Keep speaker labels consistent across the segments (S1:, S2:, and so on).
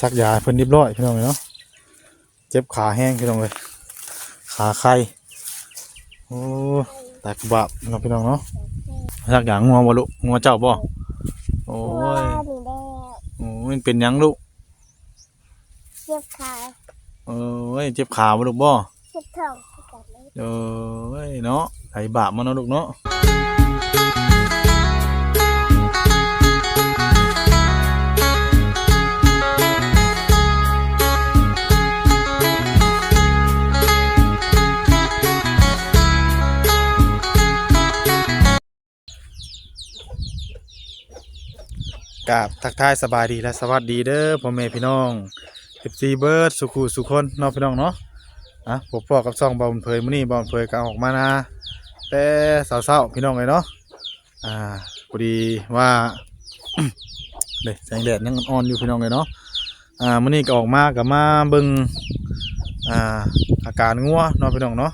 S1: ซักยาให้เพิ่นเรียบร้อยพี่น้องเนาะเจ็บขาแห้งพี่น้องเลยขาไข้โอ้ตากระบะเนาะพี่น้องเนาะซักยางัวบ่ลูกงัวเจ้าบ่โอ้ย
S2: หนูได้
S1: โอ้ยมันเป็นหยังลูก
S2: เจ็บขา
S1: เอ้ยเจ็บขาบ่ลูกบ่
S2: เจ็บท้องกันเลย
S1: เอ้ยเนาะไผบาปมันเนาะลูกเนาะ กับทักทายสบายดีและสวัสดีเด้อพ่อแม่พี่น้อง14เบิร์ดสุขุสุคนน้องพี่น้องเนาะอะพบพ่อกับซ่องบอลเผยมื้อนี้บอลเผยก็ออกมานะแต่เช้าๆพี่น้องเลยเนาะอ่าพอดีว่าเด้แสงแดดยังอ่อนอยู่พี่น้องเลยเนาะอ่ามื้อนี้ก็ออกมาก็มาเบิ่งอ่าอาการงัวเนาะพี่น้องเนาะ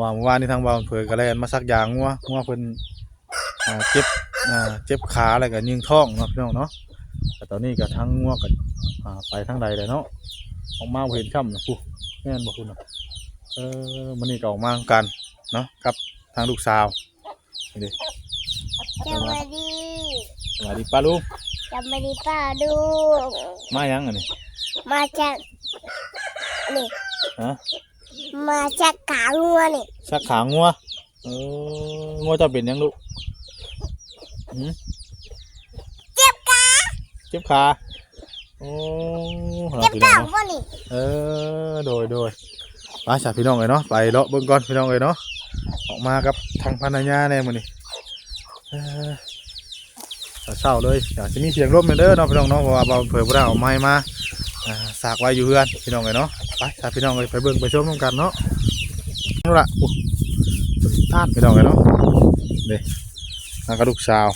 S1: ว่าเมื่อวานนี้ทางบอลเผยก็แล่นมาซักยางงัวงัวเพิ่นอ่าเจ็บ เจ็บขาอะไรกับยิงท้องเนาะพี่น้องเนาะแต่ตอนนี้ก็ทั้งง่วงกันอ่าไปทั้งใดเลยเนาะออกมาบ่เห็นค่ำนะผู้แม่นบ่คุณเนาะเออมันนี่ก็ออกมากันเนาะกับทางลูกสาวนี่ดิ
S2: สวัสดี
S1: สวัสดีป้าลุง
S2: สวัสดีป้าดู
S1: มายังอันนี้
S2: มาจากนี่
S1: ฮะ
S2: มาจากขางัวนี่
S1: ชักขางัวเอองัวจะเป็นยังลูกหืม
S2: เจ็บขา
S1: เจ็บขาโอ้หา
S2: เจ็บ
S1: พี่น้
S2: ท้
S1: อ
S2: องง
S1: เนาะ
S2: บ่นี่
S1: เออโดยโดยไปสาพี่น้องเลยเนาะไปเลาะเบิ่งก่อนพี่น้องเลยเนาะออกมากับทางพันญาแน่มื้อนี้เออเศร้าๆเลยอยากจะมีเสียงร่มเด้อเนาะพี่น้องเนาะเพราะว่าเราเผยบ่ได้เอาไม้มาอ่าสากไว้อยู่เฮือนพี่น้องเลยเนาะไปสาพี่น้องเลยไปเบิ่งไปชมร่วมกันเนาะนู่นล่ะอู้ท่านพี่น้องเลยเนาะเด้ ทางกระดูกสาว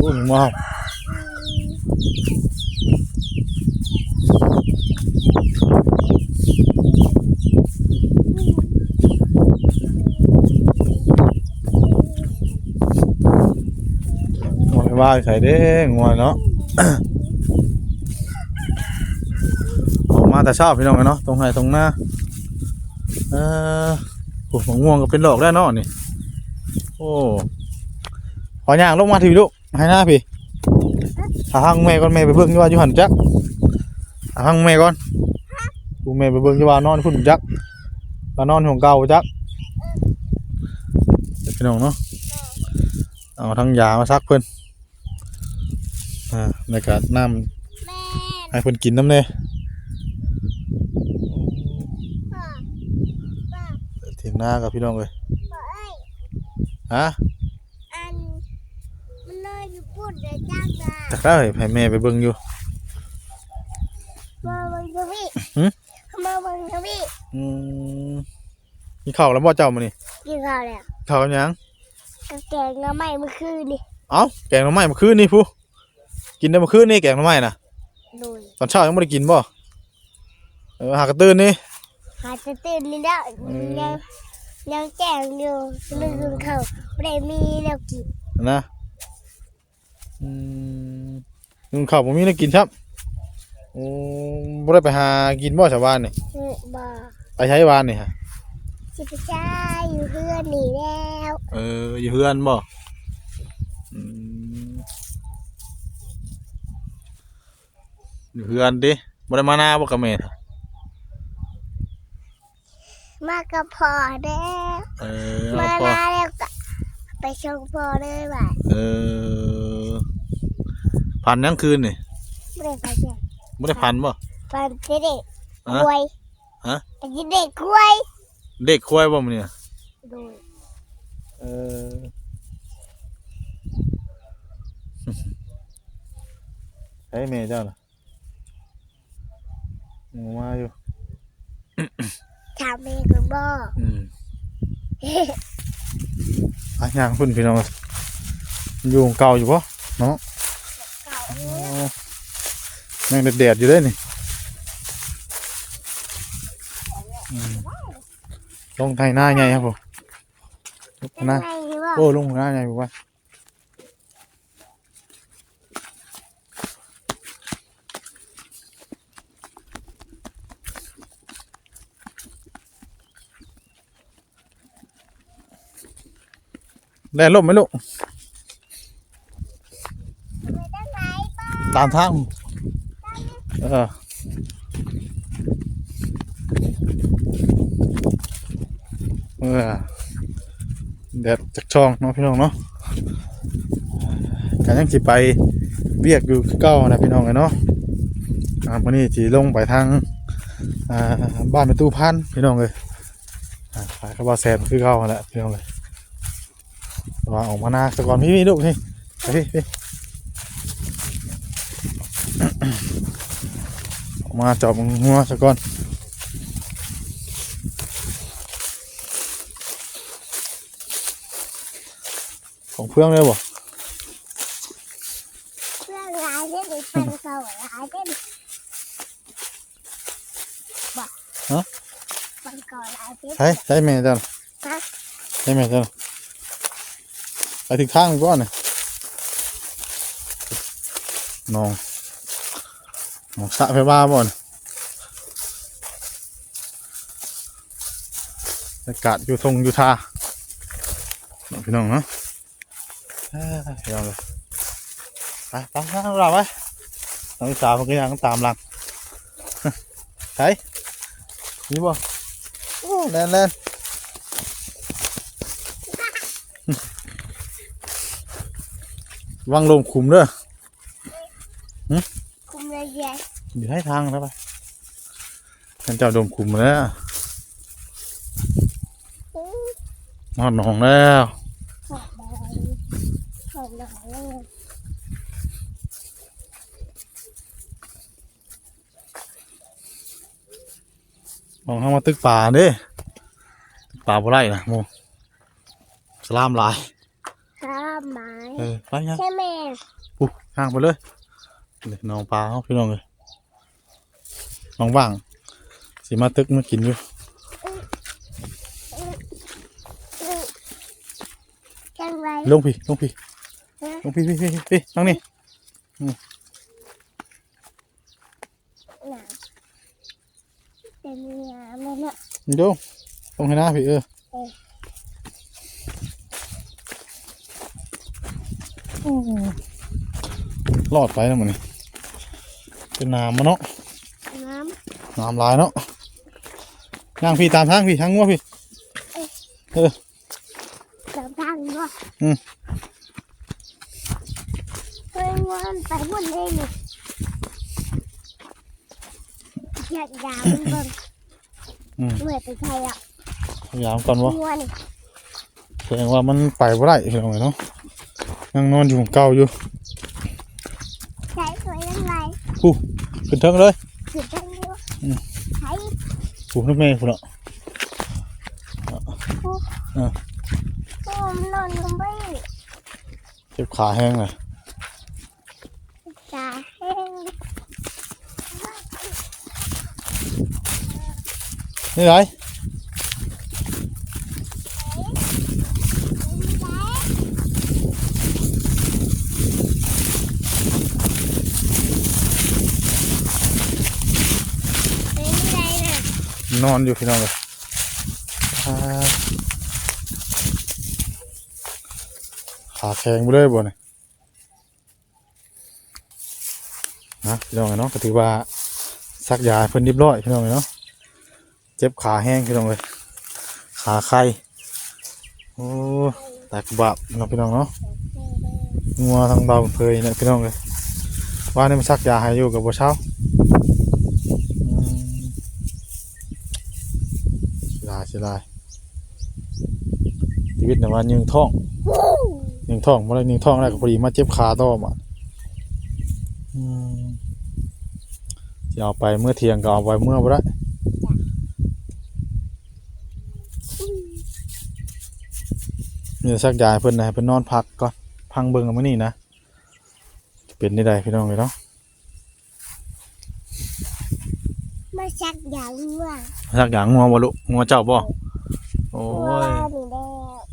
S1: อู้หมูหม้องัวไปว่าใส่เด้งัวเนาะออกมาแต่เช้าพี่น้องเนาะตรงไหนตรงหน้าเออโอ้มะม่วงก็เป็นดอกได้เนาะนี่ โอ้ขอย่างลงมาทีลูกให้หน้าพี่หาห้างแม่ก่อนแม่ไปเบิ่งอยู่ว่าอยู่หันจักหาห้างแม่ก่อนกูแม่ไปเบิ่งอยู่ว่านอนคุณจักว่านอนของเก่าจักพี่น้องเนาะเอาทั้งยามาซักเพิ่นอ่าในการน้
S2: แม่ำ
S1: ให้เพิ่นกินน้ำเน่
S2: พ่อป้า
S1: เถียงหน้ากับพี่น้องเลย
S2: พ่อเอ้ย
S1: ฮะ
S2: อันมันนอนอยู่พูดเดี๋ยวจ้างจ้า
S1: จักได้ให้แม่ไปเบิ่งอยู่
S2: มาเบังทวี
S1: หึ
S2: มาเบังทวี
S1: อืมมีข้าวแล้วบ่เจ้ามื้อนี้
S2: กินข้าวแล้ว
S1: ข้าวกับหยัง
S2: กระแกงน้ำใหม่เมื่อคืนนี่
S1: เอ้าแกงหน่อไม้เมื่อคืนนี่ผู้กินได้เมื่อคืนนี่แกงหน่อไม้น่ะ
S2: โดย
S1: ตอนเช้ายังบ่ได้กินบ่เออหากระตื่นนี่
S2: หาจะตื่นนี่แล้ว
S1: อืม
S2: ยัง ยังแจ้งอยู่ลืมเขาไม่ได้มีแล้วกิน
S1: นะอืมนึงข้าวบ่มีได้กินครับโอ้บ่ได้ไปหากินบ่ชาวบ้านนี่
S2: เออบ่
S1: ไปใช้บ้านนี่ฮะ
S2: สิไปจ้าอยู่เพื่อนหนีแล้ว
S1: เอออยู่เฮือนบ่อืมอยู่เฮือนดิบ่ได้มาหน้าบ่กับแม่น่ะ
S2: มากับพ่อแล้ว
S1: เออ
S2: มา
S1: เอาพอ
S2: ลาแล้วก็ไปชงพ่อเลยบ่าย
S1: เออพันยังคืนนี่
S2: ไม่ได้ไปแจ้ง
S1: บ่ได้พันบ่
S2: ฟันเด็ก
S1: ฮะ
S2: ควย
S1: ฮะ
S2: ไอ้เด็กควย
S1: เด็กควายบ่มื้อนี้น่ะ
S2: โดย
S1: เออเฮ้ยแม่เจ้าน่ะยังมาอยู่
S2: ถามแม่กับบ่
S1: อืมอะย่างพุ่นพี่น้องอยู่ของเก่าอยู่ปะเนาะ
S2: เก่า
S1: อ๋อยังแดดๆอยู่เลยนี่อืมลงไทยหน้าใหญ่ครับผมลง
S2: เป็น
S1: หน้า
S2: ไงที่ว่า
S1: โอ้ลงหน้าใหญ่ผมว่า แล่นล่มไหมลูก
S2: ไปตั้งไหนป้า
S1: ตามทางเออเออแดดจากช่องเนาะพี่น้องเนาะการยังสิไปเวียกอยู่คือเก้านะพี่น้องเลยเนาะอ่าวันนี้จีลงไปทางอ่าบ้านเป็นตู้พันพี่น้องเลยอ่าไปเขาบอกแซมคือเก้าแหละพี่น้องเลย ว่าออกมานาสก่อนพี่พี่ลูกนี่ไปพี่พี่ออกมาจอบงัวซะก่อนของเพื่อนเลยบ่
S2: เพื่อนร้ายเล่นหรือเพื่อนเขาร้ายเล่นบอกมันก่อนร้ายเล่น
S1: ใช่ใช่แม่จ้ะ
S2: ฮะ
S1: ใช่แม่จ้ะ ไปถึงข้างมันก่อนน่ะน้องน้องสะไปบ้าบ่อนอากาศอยู่ทรงอยู่ทาน้องพี่น้องเนาะยพี่น้องเลยไปไปไปเราไปน้องสาวมันก็ยังตามหลังใช่นี่บ่โอ้แล่นแล่น วางลงขุมเด้อ
S2: คุมเลยใหญ่
S1: อยู่ให้ทางแล้วไปฉันเจ้าดมขุมแล้วนอนหนองแล้ว
S2: หอมอน
S1: มองเข้ามาตึกป่าเด้ตึกป่าบ่ไรนะโมสลามลาย เออไปยัง
S2: ใช่ไหม
S1: ปุ๊บห่างไปเลยนี่น้องปลาเขาพี่น้องเลยน้องว่างสิมาตึกมากินอยู่
S2: จังไร
S1: ลงพี่ลงพี่ลงพี่พี่พี่พี่นั่งนี่
S2: หนังเป็นยาแม่เนาะ
S1: นี่ดูลงให้หน้าพี่เออ
S2: เออ
S1: รอดไปแล้วมันนี่เป็นน้ำมาเนาะ
S2: น้
S1: น้ำลายเนาะย่างพี่ตามทางพี่ทางงัวพี่ำ
S2: จับทางด้วย
S1: อืม
S2: เฮ้ยวันไปหมดเลยนี่อยากยาวมันเบิ่ง
S1: อืม
S2: เหมือนไปไทยอะ
S1: พยายามก่อนวะ
S2: งัวนี่
S1: แสดงว่ามันไปบ่ได้พี่น้องเนาะ ยังนอนอยู่ของเก่าอยู่
S2: ใช้สวยจังไร
S1: ขึ้นเทิงเลย
S2: สุดจังเลย
S1: อืม
S2: ใช้
S1: ผูกนักเมย์พุ่นเนาะ
S2: โอ้มนอนลงไป
S1: เจ็บขาแห้งเลย
S2: ตาแห้ง
S1: นี่ไร
S2: เป็นไรน่ะ
S1: นอนอยู่พี่น้องเลยขาแข็งไปเลยบ่เนี่ยนะพี่น้องเนาะก็ถือว่าซักยาเพิ่นเรียบร้อยพี่น้องเนาะเจ็บขาแห้งพี่น้องเลยขาไข้โอ้แตกบาปเนาะพี่น้องเนาะงัวทางเบาเพยเนี่ยพี่น้องเลยว่านี่มันซักยาให้อยู่กับบัวเช้าอืมเสียดายชีวิตเนี่ยว่ายิงท้องยิงท้องมาแล้วยิงท้องแล้วก็พอดีมาเจ็บขาต่อมาอืมจะเอาไปเมื่อเที่ยงก็เอาไปเมื่อบ่ได้นี่ซักยาให้เพิ่นนะเพิ่นนอนพักก่อนพังเบิ่งเอามื้อนี้นะจะเป็นได้ใดพี่น้องเลยเนาะ
S2: มาชักยางงัว
S1: สักอย่างงัวบ่ลูกงัวเจ้าบ่โอ้
S2: งัวยนี่แหละ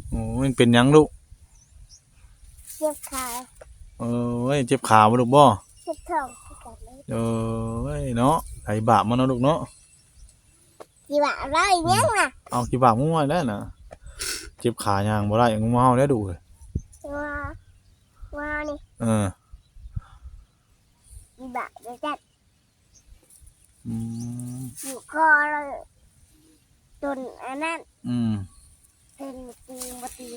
S1: โอ้ยมันเป็นหยังลูก
S2: เจ็บขา
S1: เอ้ยเจ็บขาบ่ลูกบ่
S2: เจ็บท้องกันเลย
S1: เอ้ยเนาะไผบาปมันเนาะลูกเนาะ
S2: กี่บาทไรเนี่ยน่ะ
S1: เอากี่บาปงัวได้น่ะเจ็บขาย่างบ่ได้งัวเฮาได้ดูเลย
S2: ว่าว่านี่
S1: เออ
S2: อีบะจะจัด
S1: อืม
S2: อยู่คอเลยจนอันนั้น
S1: อืม
S2: เป็นตีมาตี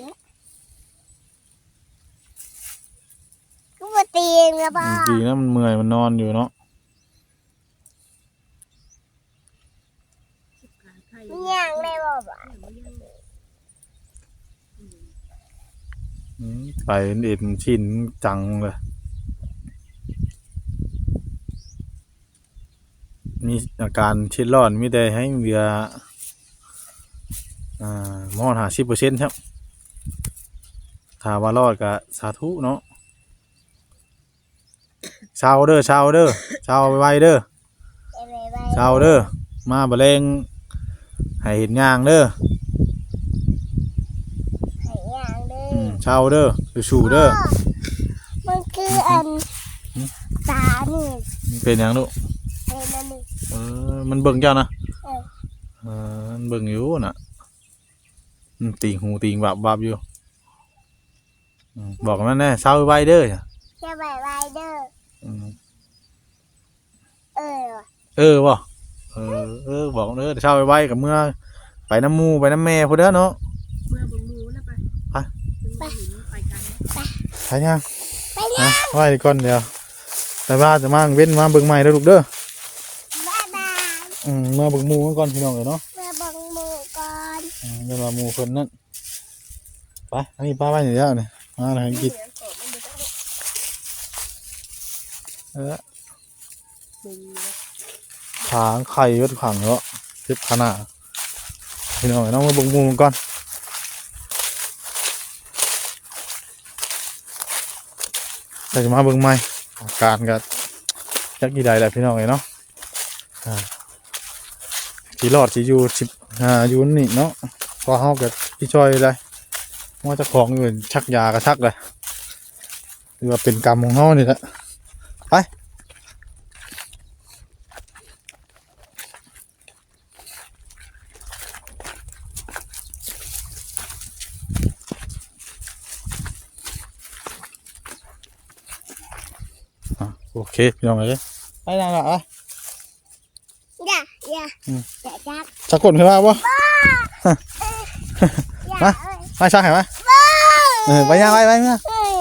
S2: ก็มาตีเองนะป้า
S1: ดีนะมันเมื่อยมันนอนอยู่เนาะ
S2: ย่างเลยบอกว่า
S1: อืมไปเอ็นชินจังเลย มีอาการชิดร้อนมีแต่ให้เรืออ่ามอดหาสิบเปอร์เซ็นต์ครับถ้าว่ารอดก็สาธุเนาะเช้าเด้อเช้าเด้อเช้าไวๆเด้อ
S2: ไปไปไป
S1: เช้าเด้อมาบะเลงให้เห็นย่างเด้อ
S2: ให้ย่างเล
S1: อื
S2: ย
S1: มเช้าเด้อสู่ๆเด้อ
S2: มันคืออันตานี่
S1: มันเป็นหยังลูก
S2: เป็นอันนี้
S1: เออ มันเบิ่งเจ้านะ
S2: เออ
S1: เออมันเบิ่งอยู่น่ะอืมติงหูติงบับบับอยู่อืมบอกมันแน่เช้าไวๆเด้อ
S2: จะไปไปเด้อ
S1: อืม
S2: เออว่ะ
S1: เออบ่เออเออบอกเด้อเช้าไวๆกับเมื่อ ไปน้ำหมูไปน้ำแม่พุ่นเด้อเนาะ
S3: เมื่อบึงมูนะไป
S1: ไป
S3: ไปไปกัน
S1: ไปยัง
S2: ไปเลย
S1: นะไหวก่อนเดี๋ยวแต่ว่าจะมาเว้นมาเบิ่งใหม่เด้อลูกเด้อ
S2: บ๊ายบาย
S1: อืมมาเบิ่งหมูกันก่อนพี่น้องเอ้ยเนาะ
S2: มาบังหมูก่อน
S1: อืมเดี๋ยวมาหมูเพิ่นนั่นไปอันนี้ป้าไปอยู่แล้วนี่มาแล้วให้กินเออ
S3: บึง
S1: ขางไข่ก็ขังเนาะเจ็บขนาดพี่น้องเอ้ยน้องมาเบิ่งหมูก่อนแต่จะมาเบิ่งใหม่อาการก็จักกี่ใดแหละพี่น้องเอ้ยเนาะอ่า สีรอดสีอยู่สิบอ่าอยู่นี่เนาะพอเฮากับพี่จอยเลยว่าจะของอื่นชักยากระชักเลยหรือว่าเป็นกรรมของเฮานี่แหละไปโอเคพี่น้องเอ้ยไปนั่นละอะ
S2: อย่าอย่า
S1: อืม
S2: อย่าจับ
S1: ชักกดขึ้นมาบ่
S2: อย่า
S1: มา
S2: เอ้ย
S1: มาชักเห็นไหมเออไปยังไปไปเมื่อ
S2: เอ้ย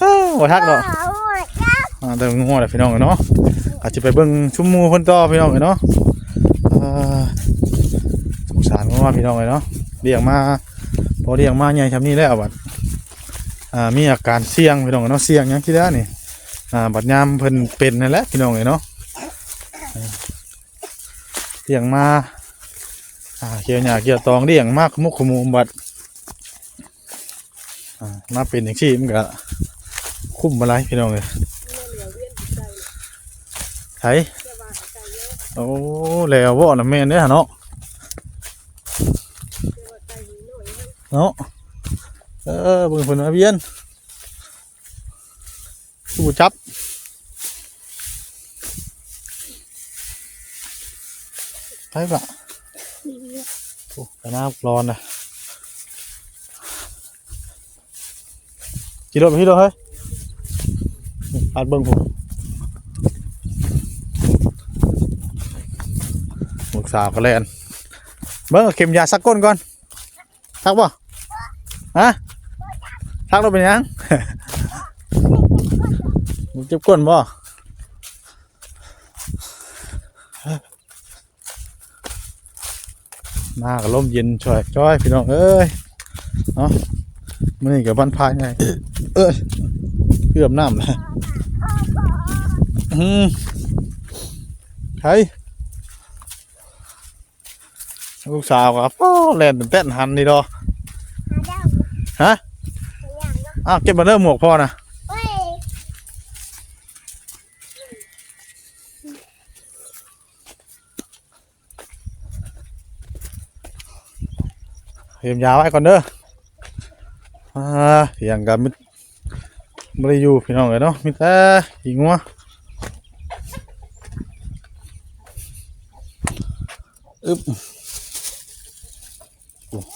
S1: เอ้าบ่ทักดอก
S2: เอาหมดจับ
S1: อ่าแต่งัวแหละพี่น้องเอ้ยเนาะอาจจะไปเบิ่งชุ่มหมูเพิ่นต่อพี่น้องเอ้ยเนาะอ่าสงสารงัวพี่น้องเอ้ยเนาะเลี้ยงมาพอเลี้ยงมาใหญ่ชำนี้แล้วบัดอ่ามีอาการเสี่ยงพี่น้องเอ้ยเนาะเสี่ยงหยังที่แล้วนี่อ่าบัดยามเพิ่นเป็นนั่นแหละพี่น้องเอ้ยเนาะอ่า เลี้ยงมาเกี่ยวหญ้าเกี่ยวตองเลี้ยงมากมุกขมูมบัดอ่ามาเป็นอย่างที่มันก็คุ้มมาไรพี่น้องเอ้ย
S3: เมื่อเหลือเวียนใจ
S1: ไถ
S3: เจ้าเยอะ
S1: โอ้แล้วบ่น่ะแม่นเด้อเนาะ
S3: เนาะ
S1: เออบิ่งเพิ่นมาเวียนสู้จับ ไปปะโอ้ไปน้ำร้อนนะกี่โลไปที่โลเฮ้ยอัดเบิ่งผมลูกสาวก็เล่นเบิ่งเอาเข็มยาสักก้นก่อน ทักบ่ฮะทักเราเป็น หยังมึงเจ็บก้นบ่หน้าก็ลมเย็นช่วยจ้อยพี่น้องเอ้ยเนาะมื้อนี้กับบ้านพายไงเอ้ยเกือบน้ำเลยอืมใครลูกสาวครับโอ้แล่นเป็นเต้นหันนี่ดอ
S2: หาเด้า
S1: ฮะ
S2: อย่างเนาะ
S1: อ้าวเก็บมาเริ่มหมวกพ่อนะี
S2: ย
S1: มยาไว้ก่อนเด้ออ่าเถียงกับมิดบริยู่พี่น้องเลยเนาะมิแต่หิงัวอึบ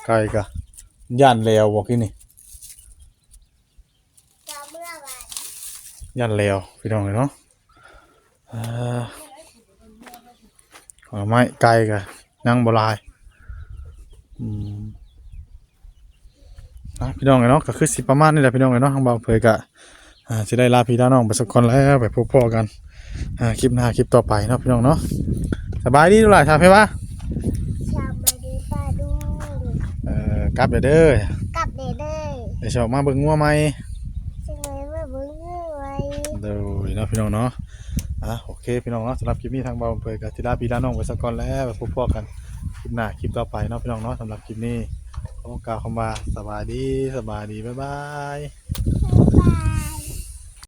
S1: ไกลกะย่านแล้วบอกที่นี่ย่านแล้วพี่น้องเลยเนาะอ่าขอไม้ไกลกะนั่งบลายอืม พี่น้องเนาะก็คือสิประมาณนี้แหละพี่น้องเนาะทางบ่าวเผยกะอ่าสิได้ลาพี่ลาน้องไปสักคนแล้วไปพบพ่อกันอ่าคลิปหน้าคลิปต่อไปเนาะพี่น้องเนาะสบายดีทุกหลายครับพี่วะ
S2: ชาวบาดีป้าดู
S1: เอ่อกลับเด้อเด้อก
S2: ลับเด้เด้อ
S1: เดี๋ยวสิออกมาเบิ่งงัวใหม่
S2: ซึ่งเลยว่าเบิ้งไว้
S1: เดี๋ยวเนาะพี่น้องเนาะอะโอเคพี่น้องเนาะสำหรับคลิปนี้ทางเบาเผยกับทีลาพี่ลาน้องไว้สักก่อนแล้วไปพบพอกันคลิปหน้าคลิปต่อไปเนาะพี่น้องเนาะสำหรับคลิปนี้ ขอบคุณกล่าวคำว่าสบายดีสบายดีบ๊าย
S2: บาย